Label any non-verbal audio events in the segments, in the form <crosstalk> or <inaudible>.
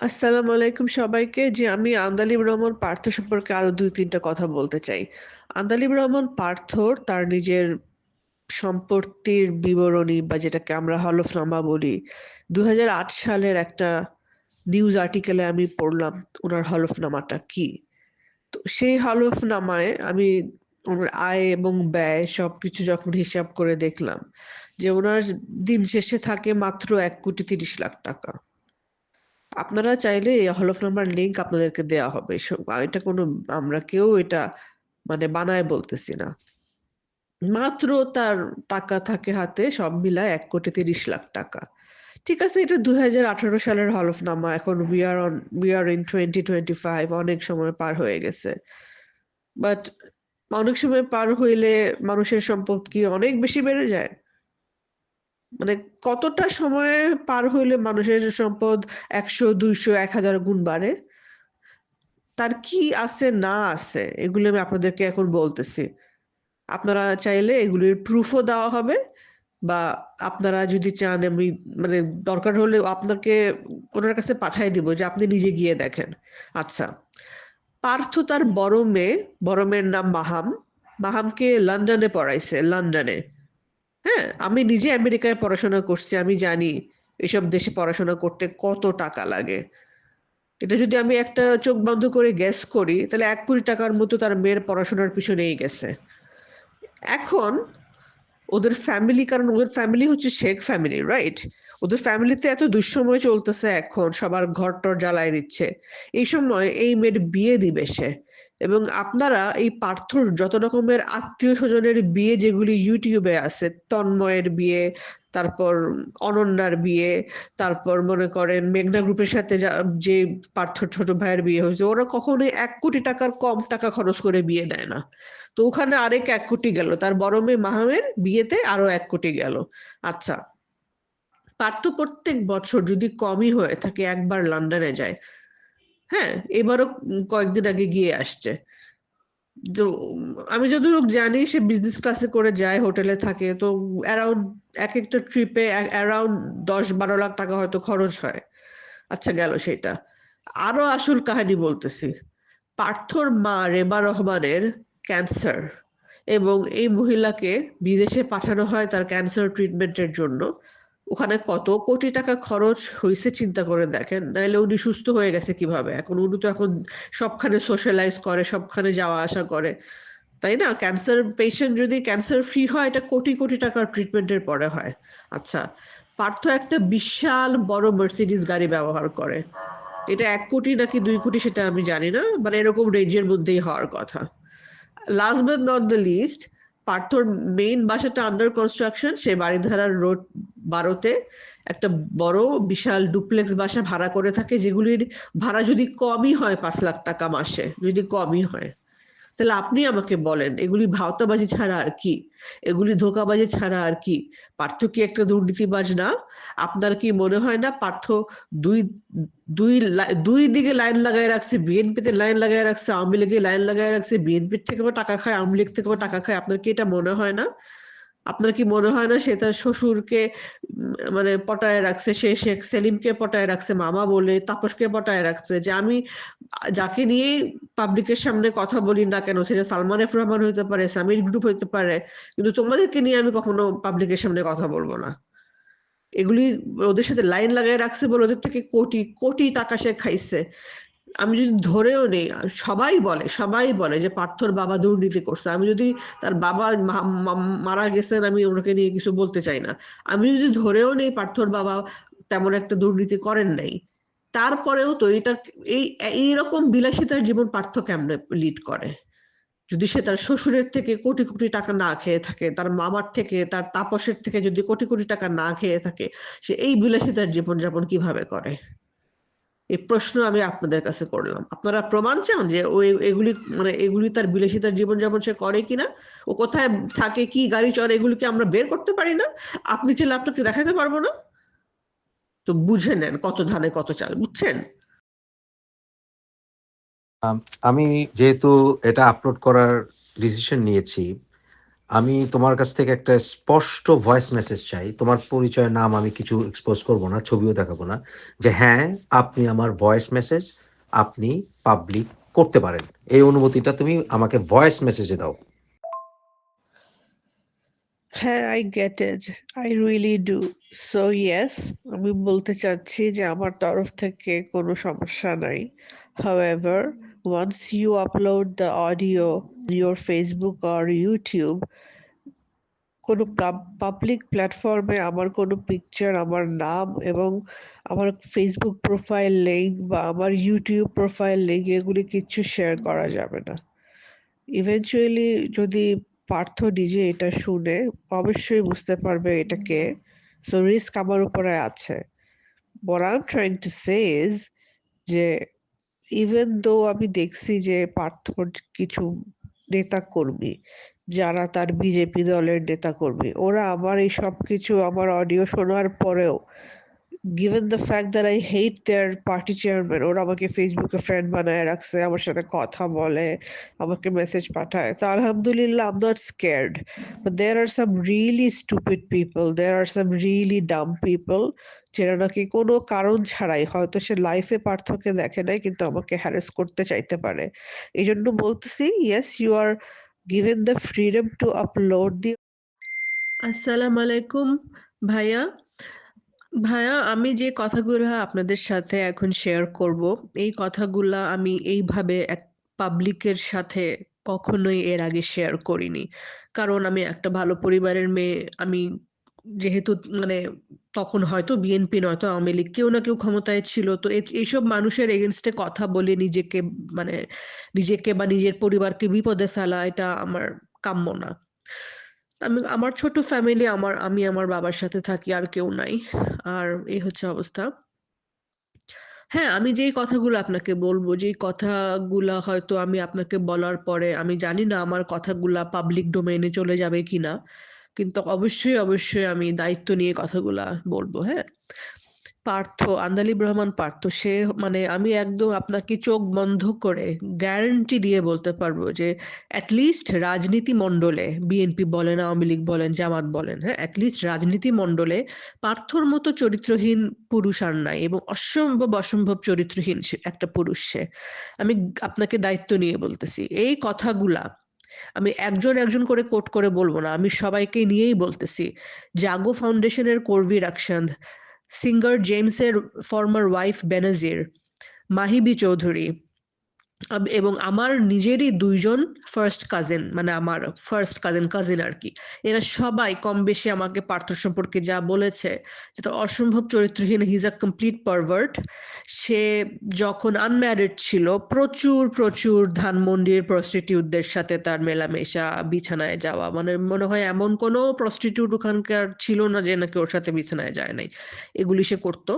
আসসালামু আলাইকুম সবাইকে। যে আমি আন্দালিব রহমান পার্থ সম্পর্কে আরও দুই, তিনটা কথা বলতে চাই। আন্দালিব রহমান পার্থর তার নিজের সম্পত্তির বিবরণী বা যেটাকে আমরা হলফনামা বলি দু হাজার আট সালের একটা নিউজ আর্টিকেলে আমি পড়লাম ওনার হলফনামাটা কি? তো সেই হলফনামায় আমি ওনার আয় এবং ব্যয় সবকিছু যখন হিসাব করে দেখলাম যে ওনার দিন শেষে থাকে মাত্র এক কোটি তিরিশ লাখ টাকা। আপনারা চাইলে এই হলফনামার লিঙ্ক আপনাদেরকে দেওয়া হবে। এটা কোনো, আমরা কেউ এটা মানে বানায় বলতেছি না। মাত্র তার টাকা থাকে হাতে, সব মিলায় এক কোটি তিরিশ লাখ টাকা। ঠিক আছে, এটা দুই হাজার আঠারো সালের হলফনামা এখন we are on we are in twenty twenty five অনেক সময় পার হয়ে গেছে। বাট অনেক সময় পার হইলে মানুষের সম্পদ কি অনেক বেশি বেড়ে যায়? মানে কতটা সময় পার হইলে মানুষের সম্পদ একশো, দুইশো, এক হাজার গুণ বাড়ে? তার কি আছে, না আছে, এগুলো আমি আপনাদেরকে এখন বলতেছি। আপনারা চাইলে এগুলির প্রুফও দেওয়া হবে বা আপনারা যদি চান আমি মানে দরকার হলে আপনাকে ওনার কাছে পাঠিয়ে দিব যে আপনি নিজে গিয়ে দেখেন। আচ্ছা পার্থ তার বড় মেয়ে, বড় মেয়ের নাম মাহাম। মাহামকে লন্ডনে পড়াইছে, লন্ডনে। হ্যাঁ আমি নিজে আমেরিকায় পড়াশোনা করছি, আমি জানি এসব দেশে পড়াশোনা করতে কত টাকা লাগে। এটা যদি আমি একটা চোখ বন্ধ করে গ্যাস করি, তাহলে এক কোটি টাকার মতো তার মেয়ের পড়াশোনার পিছনেই গেছে। এখন ওদের ফ্যামিলি কারণ ওদের ফ্যামিলি হচ্ছে শেখ ফ্যামিলি রাইট ওদের ফ্যামিলিতে এত দুঃসময় চলতেছে এখন, সবার ঘর টর জ্বালায় দিচ্ছে। এই সময় এই মেয়ের বিয়ে দিবে সে। এবং আপনারা এই পার্থর যত রকমের আত্মীয় স্বজনের বিয়ে যেগুলি ইউটিউবে আছে, তন্ময়ের বিয়ে, তারপর অনন্যার বিয়ে, তারপর মনে করেন মেঘনা গ্রুপের সাথে যা পার্থর ছোট ভাইয়ের বিয়ে হয়েছে, ওরা কখনোই এক কোটি টাকার কম টাকা খরচ করে বিয়ে দেয় না। তো ওখানে আরেক এক কোটি গেল, তার বড় মেয়ে মাহামের বিয়েতে আরও এক কোটি গেল। আচ্ছা পার্থ প্রত্যেক বছর যদি কমই হয়ে থাকে, একবার লন্ডনে যায় হ্যাঁ এবারও কয়েকদিন আগে গিয়ে আসছে। তো আমি যতটুকু জানি সে বিজনেস ক্লাসে করে যায়, হোটেলে থাকে, তো অ্যারাউন্ড এক একটা ট্রিপে অ্যারাউন্ড দশ বারো লাখ টাকা হয়তো খরচ হয়। আচ্ছা গেল সেটা। আরও আসল কাহিনী বলতেছি। পার্থর মা রেবা রহমানের ক্যান্সার এবং এই মহিলাকে বিদেশে পাঠানো হয় তার ক্যান্সার ট্রিটমেন্টের জন্য। ওখানে কত কোটি টাকা খরচ হয়েছে চিন্তা করে দেখেন। নাহলে উনি সুস্থ হয়ে গেছে কীভাবে? এখন উনি তো এখন সবখানে সোশ্যালাইজ করে, সবখানে যাওয়া আসা করে। তাই না? ক্যান্সার পেশেন্ট যদি ক্যান্সার ফ্রি হয়, এটা কোটি কোটি টাকার ট্রিটমেন্টের পরে হয়। আচ্ছা পার্থ একটা বিশাল বড় মার্সিডিস গাড়ি ব্যবহার করে। এটা এক কোটি নাকি দুই কোটি সেটা আমি জানি না মানে এরকম রেঞ্জের মধ্যেই হওয়ার কথা। Last but not the least পার্থর main বাসাটা আন্ডার কনস্ট্রাকশন সে বাড়িধারার রোড বারোতে একটা বড় বিশাল ডুপ্লেক্স বাসা ভাড়া করে থাকে, যেগুলির ভাড়া যদি কমই হয় পাঁচ লাখ টাকা মাসে, যদি কমই হয়। তাহলে আপনি আমাকে বলেন, এগুলি ভাওতাবাজি ছাড়া আর কি? এগুলি ধোকাবাজি ছাড়া আর কি? পার্থ কি একটা দুর্নীতিবাজ না? আপনার কি মনে হয় না পার্থ দুই দুই দুই দিকে লাইন লাগাই রাখছে, বিএনপিতে লাইন লাগাই রাখছে, আওয়ামী লীগে লাইন লাগাই রাখছে, বিএনপির থেকেও টাকা খায়, আওয়ামী লীগ থেকেও টাকা খায়, আপনার কি এটা মনে হয় না? আপনার কি মনে হয় না সে তার শ্বশুরকে মানে পটায় রাখছে, সে শেখ সেলিমকে পটায় রাখছে, মামা বলে, তাপসকে পটায় রাখছে যে আমি যাকে নিয়ে পাবলিকের সামনে কথা বলি না কেন, সেটা সালমান এফ রহমান হইতে পারে, সামির গ্রুপ হইতে পারে, কিন্তু তোমাদেরকে নিয়ে আমি কখনো পাবলিকের সামনে কথা বলব না। এগুলি ওদের সাথে লাইন লাগাই রাখছে বলে ওদের থেকে কোটি কোটি টাকা সে খাইছে। আমি যদি ধরেও নেই সবাই বলে সবাই বলে যে পার্থর বাবা দুর্নীতি করছে। আমি যদি তার বাবা মারা গেছেন, আমি ওনাকে নিয়ে কিছু বলতে চাই না। আমি যদি ধরেও নেই পার্থর বাবা তেমন একটা দুর্নীতি করেন নাই, তারপরেও তো এটা এই, এইরকম বিলাসিতার জীবন পার্থ কেমনে লিড করে? যদি সে তার শ্বশুরের থেকে কোটি কোটি টাকা না খেয়ে থাকে, তার মামার থেকে, তার তাপসের থেকে যদি কোটি কোটি টাকা না খেয়ে থাকে, সে এই বিলাসিতার জীবনযাপন কীভাবে করে? এই প্রশ্ন আমি আপনাদের কাছে করলাম। আপনারা প্রমাণ চান যে ও এগুলি মানে এগুলি তার বিলাসিতার জীবনযাপন সে করে কিনা? ও কোথায় থাকে, কি গাড়ি চড়ে, এগুলিকে আমরা বের করতে পারি না? আপনি চাইলে আপনাকে দেখাতে পারব না? তো বুঝে নেন কত ধানে কত চাল, বুঝছেন? আমি যেহেতু এটা আপলোড করার ডিসিশন নিয়েছি আমি তোমার কাছ থেকে একটা স্পষ্ট ভয়েস মেসেজ চাই। তোমার পরিচয়ের নাম আমি কিছু এক্সপোজ করব না, ছবিও দেখাবো না। যে হ্যাঁ, আপনি আমার ভয়েস মেসেজ আপনি পাবলিক করতে পারেন। এই অনুমতিটা তুমি আমাকে ভয়েস মেসেজে দাও। হ্যাঁ, I get it. I really do so yes আমি বলতে চাচ্ছি যে আমার তরফ থেকে কোনো সমস্যা নাই। However, once you upload the audio your Facebook or YouTube কোনো পাবলিক প্ল্যাটফর্মে আমার কোনো পিকচার, আমার নাম এবং আমার ফেসবুক প্রোফাইল লিংক বা আমার ইউটিউব প্রোফাইল লিংক এগুলি কিচ্ছু শেয়ার করা যাবে না। ইভেনচুয়ালি যদি পার্থ নিজে এটা শুনে অবশ্যই বুঝতে পারবে এটা কে। সো রিস্ক আমার উপরে আছে। What I'm trying to say is যে ইভেন দো আমি দেখছি যে পার্থ কিছু নেতা নেতাকর্মী যারা তার বিজেপি দলের নেতা নেতাকর্মী ওরা আমার এই সব কিছু আমার অডিও শোনার পরেও given the fact that I hate their party chairman ওরা আমাকে ফেসবুকে ফ্রেন্ড বানায় রাখছে, আমার সাথে কথা বলে, আমাকে মেসেজ পাঠায়, তো আলহামদুলিল্লাহ আম নট স্কেয়ার্ড বা there are some really stupid people there are some really dumb people যেটা নাকি কোনো কারণ ছাড়াই, হয়তো সে লাইফে পার্থক্য দেখে নাই, কিন্তু আমাকে হ্যারেস করতে চাইতে পারে। এই জন্য বলতেছি yes you are given the freedom to upload the আসসালামু আলাইকুম ভাইয়া। ভাইয়া, আমি যে কথাগুলো আপনাদের সাথে এখন শেয়ার করব, এই কথাগুলা আমি এইভাবে এক পাবলিকের সাথে কখনোই এর আগে শেয়ার করিনি। কারণ আমি একটা ভালো পরিবারের মেয়ে, আমি যেহেতু মানে তখন হয়তো বিএনপি নয়তো আওয়ামী লীগ কেউ না কেউ ক্ষমতায় ছিল, তো এই- এইসব মানুষের এগেনস্টে কথা বলে নিজেকে মানে নিজেকে বা নিজের পরিবারকে বিপদে ফেলা, এটা আমার কাম্য না। আমি আমার ছোট ফ্যামিলি আমার, আমি আমার বাবার সাথে থাকি, আর কেউ নাই। আর এই হচ্ছে অবস্থা। হ্যাঁ আমি যেই কথাগুলো আপনাকে বলব, যেই কথাগুলা হয়তো আমি আপনাকে বলার পরে, আমি জানি না আমার কথাগুলা পাবলিক ডোমেইনে চলে যাবে কিনা, কিন্তু অবশ্যই অবশ্যই আমি দায়িত্ব নিয়ে কথাগুলা বলব হ্যাঁ? পার্থ, আন্দালিব রহমান পার্থ, সে মানে আমি একদম আপনাকে চোখ বন্ধ করে গ্যারান্টি দিয়ে বলতে পারব যে অ্যাটলিস্ট রাজনীতি মণ্ডলে বিএনপি বলেন, আওয়ামী লীগ বলেন, জামাত বলেন হ্যাঁ অ্যাটলিস্ট রাজনীতি মণ্ডলে পার্থর মতো চরিত্রহীন পুরুষ আর নাই এবং অসম্ভব অসম্ভব চরিত্রহীন একটা পুরুষ সে। আমি আপনাকে দায়িত্ব নিয়ে বলতেছি। এই কথাগুলা আমি একজন একজন করে কোট করে বলব না, আমি সবাইকে নিয়েই বলতেছি। জাগো ফাউন্ডেশনের Korvi Rakshand singer James former wife Benazir Mahibi Chowdhury এবং আমার নিজেরই দুইজন ফার্স্ট কাজিন মানে আমার ফার্স্ট কাজিন কাজিন আর কি। এরা সবাই কম বেশি আমাকে পার্থ সম্পর্কে যা বলেছে, যে তার অসম্ভব চরিত্রহীন হিজ আ কমপ্লিট পারভার্ট সে যখন আনম্যারিড ছিল, প্রচুর প্রচুর ধানমন্ডির প্রস্টিটিউটদের সাথে তার মেলামেশা, বিছানায় যাওয়া মানে মনে হয় এমন কোনো প্রস্টিটিউট ওখানকার ছিল না যে নাকি ওর সাথে বিছানায় যায় নাই। এগুলি সে করতো।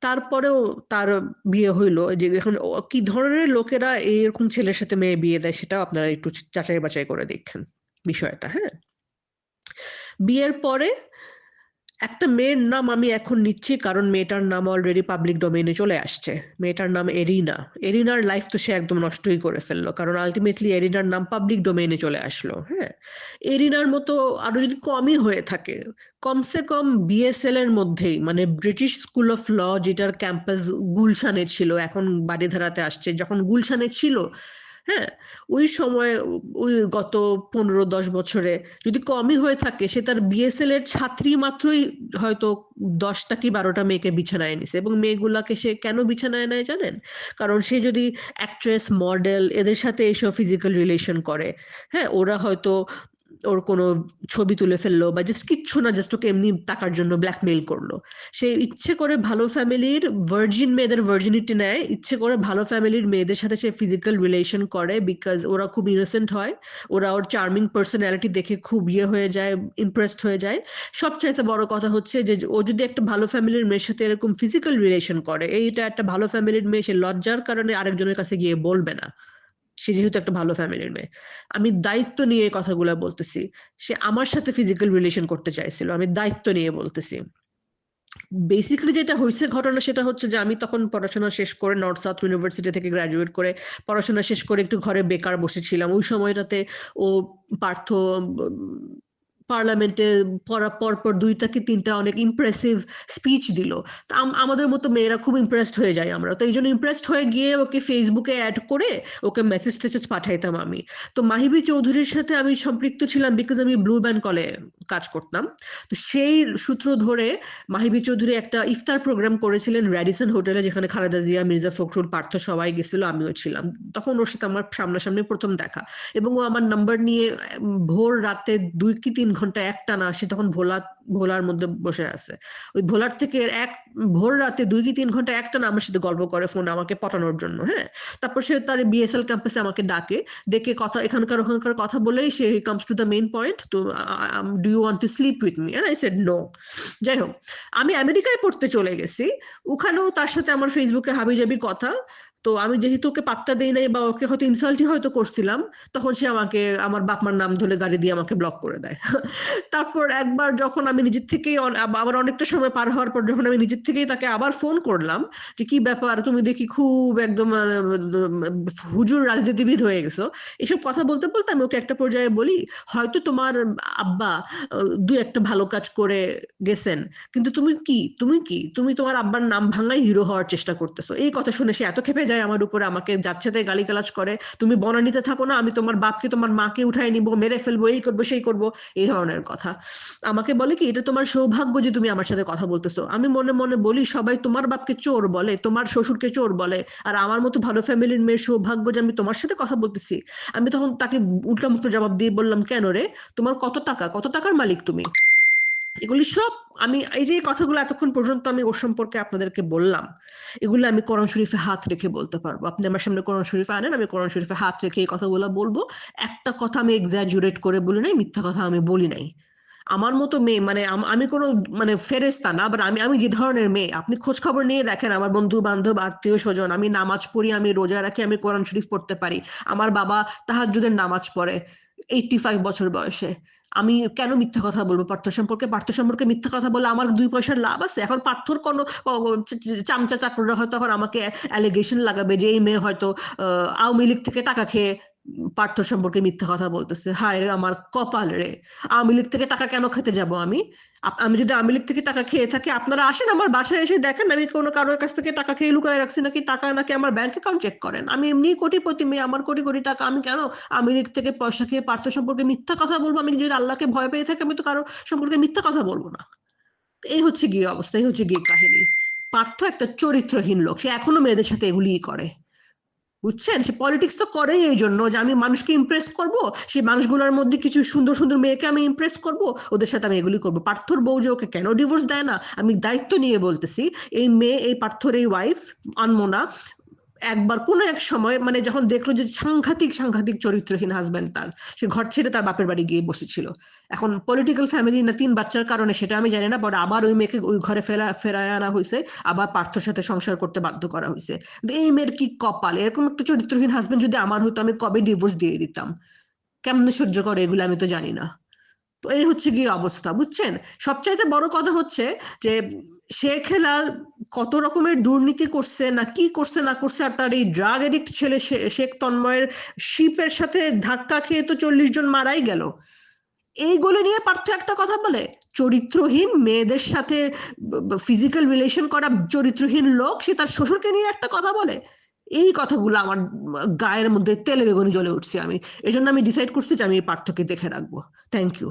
তারপরেও তার বিয়ে হইল যে এখন কি ধরনের লোকেরা এরকম ছেলের সাথে মেয়ে বিয়ে দেয় সেটাও আপনারা একটু যাচাই বাছাই করে দেখেন বিষয়টা হ্যাঁ? বিয়ের পরে একটা মেয়ের নাম আমি এখন নিচ্ছি কারণ মেয়েটার নাম অলরেডি পাবলিক ডোমেইনে চলে আসছে। মেয়েটার নাম এরিনা। এরিনার লাইফ তো সে একদম নষ্টই করে ফেলল, কারণ আলটিমেটলি এরিনার নাম পাবলিক ডোমেইনে চলে আসলো হ্যাঁ? এরিনার মতো আরও যদি কমই হয়ে থাকে, কমসে কম বিএসএল এর মধ্যেই মানে ব্রিটিশ স্কুল অফ ল যেটার ক্যাম্পাস গুলশানে ছিল, এখন বাড়িধারাতে আসছে, যখন গুলশানে ছিল হ্যাঁ? ওই সময়, ওই গত পনেরো দশ বছরে যদি কমই হয়ে থাকে, সে তার বিএসএল এর ছাত্রী মাত্রই হয়তো দশটা কি বারোটা মেয়েকে বিছানায় নিছে এবং মেয়েগুলাকে সে কেন বিছানায় নেয় জানেন? কারণ সে যদি অ্যাক্ট্রেস মডেল এদের সাথে এসব ফিজিক্যাল রিলেশন করে হ্যাঁ? ওরা হয়তো ওর কোনো ছবি তুলে ফেলল বা জাস্ট কিচ্ছু না জাস্ট ওকে এমনি টাকার জন্য ব্ল্যাকমেইল করল। সে ইচ্ছে করে ভালো ফ্যামিলির ভার্জিন মেয়েদের ভার্জিনিটি নেয়, ইচ্ছে করে ভালো ফ্যামিলির মেয়েদের সাথে সে ফিজিক্যাল রিলেশন করে বিকজ ওরা খুব ইনোসেন্ট হয়, ওরা ওর চার্মিং পার্সোনালিটি দেখে খুব ইয়ে হয়ে যায় ইমপ্রেসড হয়ে যায়। সবচাইতে বড় কথা হচ্ছে যে, ও যদি একটা ভালো ফ্যামিলির মেয়ের সাথে এরকম ফিজিক্যাল রিলেশন করে, এইটা একটা ভালো ফ্যামিলির মেয়ে, সে লজ্জার কারণে আরেকজনের কাছে গিয়ে বলবে না। সে যেহেতু একটা ভালো ফ্যামিলির মেয়ে। আমি দায়িত্ব নিয়ে কথাগুলো বলতেছি। সে আমার সাথে ফিজিক্যাল রিলেশন করতে চাইছিল, আমি দায়িত্ব নিয়ে বলতেছি। বেসিক্যালি যেটা হয়েছে ঘটনা সেটা হচ্ছে যে, আমি তখন পড়াশোনা শেষ করে নর্থ সাউথ ইউনিভার্সিটি থেকে গ্রাজুয়েট করে পড়াশোনা শেষ করে একটু ঘরে বেকার বসেছিলাম। ওই সময়টাতে ও পার্থ পার্লামেন্টে পড়ার পর পর দুইটা কি তিনটা অনেক ইমপ্রেসিভ স্পিচ দিল। আমাদের মতো মেয়েরা খুব ইমপ্রেসড হয়ে যায় আমরা। তো এই জন্য ইমপ্রেসড হয়ে গিয়ে ওকে ফেসবুকে অ্যাড করে ওকে মেসেজ টেসেজ পাঠাইতাম আমি। তো মাহিবি চৌধুরীর সাথে আমি সম্পৃক্ত ছিলাম বিকজ আমি ব্লু ব্যান্ড কলে কাজ করতাম। তো সেই সূত্র ধরে মাহিবি চৌধুরী একটা ইফতার প্রোগ্রাম করেছিলেন র্যাডিসন হোটেলে যেখানে খালেদা জিয়া, মির্জা ফখরুল, পার্থ সবাই গেছিল, আমিও ছিলাম। তখন ওর সাথে আমার সামনাসামনি প্রথম দেখা। এবং ও আমার নাম্বার নিয়ে ভোর রাতে দুই কি তিন ঘণ্টা একটানা সে তখন ভোলা, ভোলার মধ্যে বসে আছে। ওই ভোলার থেকে এক, ভোর রাতে দুই কি তিন ঘণ্টা একটানা আমার সাথে গল্প করে ফোন আমাকে পটানোর জন্য হ্যাঁ? তারপর সে তার বিএসএল ক্যাম্পাসে আমাকে ডাকে, ডেকে কথা, এখানকার ওখানকার কথা বলেই সে comes to the main point তো do you want to sleep with me I said no যাই হোক, আমি আমেরিকায় পড়তে চলে গেছি, ওখানেও তার সাথে আমার ফেসবুকে হাবিজাবি কথা তো আমি যেহেতু ওকে পাত্তা দেই নাই বা ওকে হয়তো ইনসাল্টই হয়তো করছিলাম, তখন সে আমাকে, আমার বাপমার নাম ধরে গাড়ি দিয়ে আমাকে ব্লক করে দেয়। <laughs> তারপর একবার যখন আমি নিজের থেকেই আবার অনেকটা সময় পার হওয়ার পর যখন আমি নিজের থেকেই তাকে আবার ফোন করলাম যে, কি ব্যাপার? তুমি দেখি খুব একদম হুজুর রাজনীতিবিদ হয়ে গেছো। এসব কথা বলতে বলতে আমি ওকে একটা পর্যায়ে বলি, হয়তো তোমার আব্বা দু একটা ভালো কাজ করে গেছেন, কিন্তু তুমি কি? তুমি কি? তুমি তোমার আব্বার নাম ভাঙাই হিরো হওয়ার চেষ্টা করতেছো। এই কথা শুনে সে এত খেপে যায় আমার উপরে, আমাকে যাচ্ছে তাই গালিগালাজ করে, তুমি বনানিতে থাকো না, আমি তোমার বাপকে, তোমার মাকে উঠাই নিব, মেরে ফেলব, এই করব, সেই করব, এই ধরনের কথা। আমাকে বলে কি, এটা তোমার সৌভাগ্য যে তুমি আমার সাথে কথা বলতেছো। আমি মনে মনে বলি, সবাই তোমার বাপকে চোর বলে, তোমার শ্বশুরকে চোর বলে, আর আমার মতো ভালো ফ্যামিলির মেয়ের সৌভাগ্য যে আমি তোমার সাথে কথা বলতেছি। আমি তখন তাকে উল্টামুল্টো জবাব দিয়ে বললাম, কেন রে? তোমার কত টাকা? কত টাকার মালিক তুমি? এগুলি সব আমি, এই যে কথাগুলো এতক্ষণ পর্যন্ত আমি ওর সম্পর্কে আপনাদেরকে বললাম, এগুলো আমি কোরআন শরীফে হাত রেখে বলতে পারব। আপনি আমার সামনে কোরআন শরীফে আনেন, আমি কোরআন শরীফে হাত রেখে এই কথাগুলো বলব। একটা কথা আমি এক্সাজুরেট করে বলি নাই, মিথ্যা কথা আমি বলি নাই। আমার মতো মেয়ে মানে আম- কোনো মানে ফেরেস্তা না বাট আমি আমি যে ধরনের মেয়ে, আপনি খোঁজ খবর নিয়ে দেখেন আমার বন্ধু বান্ধব আত্মীয় স্বজন, আমি নামাজ পড়ি, আমি রোজা রাখি, আমি কোরআন শরীফ পড়তে পারি। আমার বাবা তাহাজ্জুদের নামাজ পড়ে এইটটি ফাইভ বছর বয়সে। আমি কেন মিথ্যা কথা বলব? পার্থ সম্পর্কে পার্থ সম্পর্কে মিথ্যা কথা বলে আমার দুই পয়সার লাভ আছে। এখন পার্থর কোনো চামচা চাকররা হয়তো এখন আমাকে অ্যালিগেশন লাগাবে যে এই মেয়ে হয়তো আওয়ামী লীগ থেকে টাকা খেয়ে পার্থ সম্পর্কে মিথ্যা কথা বলতেছে। হায় রে, আমার কপাল রে। আওয়ামী লীগ থেকে টাকা কেন খেতে যাব আমি? আমি যদি লীগ থেকে টাকা খেয়ে থাকি, আপনারা আসেন আমার বাসায় এসে দেখেন, আমি কোনো কারোর কাছ থেকে টাকা খেয়ে লুকায় রাখছি নাকি, টাকা নাকি আমার ব্যাংক অ্যাকাউন্ট চেক করেন। আমি এমনি কোটিপতি মেয়ে, আমার কোটি কোটি টাকা, আমি কেন লীগ থেকে পয়সা খেয়ে পার্থ সম্পর্কে মিথ্যা কথা বলব? আমি যদি আল্লাহকে ভয় পেয়ে থাকি, আমি তো কারও সম্পর্কে মিথ্যা কথা বলব না। এই হচ্ছে গিয়ে অবস্থা, এই হচ্ছে গিয়ে কাহিনী। পার্থ একটা চরিত্রহীন লোক, সে এখনও মেয়েদের সাথে এগুলিই করে। বুঝছেন? সে পলিটিক্স তো করেই এই জন্য যে আমি মানুষকে ইমপ্রেস করব সেই মানুষগুলোর মধ্যে কিছু সুন্দর সুন্দর মেয়েকে আমি ইমপ্রেস করব, ওদের সাথে আমি এগুলি করব। পার্থর বউ যে ওকে কেন ডিভোর্স দেয় না, আমি দায়িত্ব নিয়ে বলতেছি, এই মেয়ে, এই পার্থর, এই ওয়াইফ আনমোনা একবার কোনো এক সময় মানে যখন দেখল যে সাংঘাতিক সাংঘাতিক চরিত্রহীন হাজব্যান্ড তার, সে ঘর ছেড়ে তার বাপের বাড়ি গিয়ে বসেছিল। এখন পলিটিক্যাল ফ্যামিলি না তিন বাচ্চার কারণে সেটা আমি জানি না পরে আবার ওই মেয়েকে ওই ঘরে ফেরা ফেরায় আনা হয়েছে, আবার পার্থর সাথে সংসার করতে বাধ্য করা হয়েছে। এই মেয়ের কি কপাল? এরকম একটা চরিত্রহীন হাজবেন্ড যদি আমার হতো, আমি কবে ডিভোর্স দিয়ে দিতাম? কেমনে সহ্য করে এগুলো আমি তো জানি না। তো এই হচ্ছে গিয়ে অবস্থা, বুঝছেন? সবচাইতে বড় কথা হচ্ছে যে, শেখ হেলাল কত রকমের দুর্নীতি করছে, না কি করছে, না করছে, আর তার এই ড্রাগ এডিক্ট ছেলে শেখ তন্ময়ের শিপের সাথে ধাক্কা খেয়ে তো চল্লিশ জন মারাই গেল। এইগুলো নিয়ে পার্থ একটা কথা বলে, চরিত্রহীন মেয়েদের সাথে ফিজিক্যাল রিলেশন করা চরিত্রহীন লোক, সে তার শ্বশুরকে নিয়ে একটা কথা বলে। এই কথাগুলো আমার গায়ের মধ্যে তেলে বেগুনি জ্বলে উঠছে আমি। এই জন্য আমি ডিসাইড করছি যে আমি এই পার্থকে দেখে রাখব। Thank you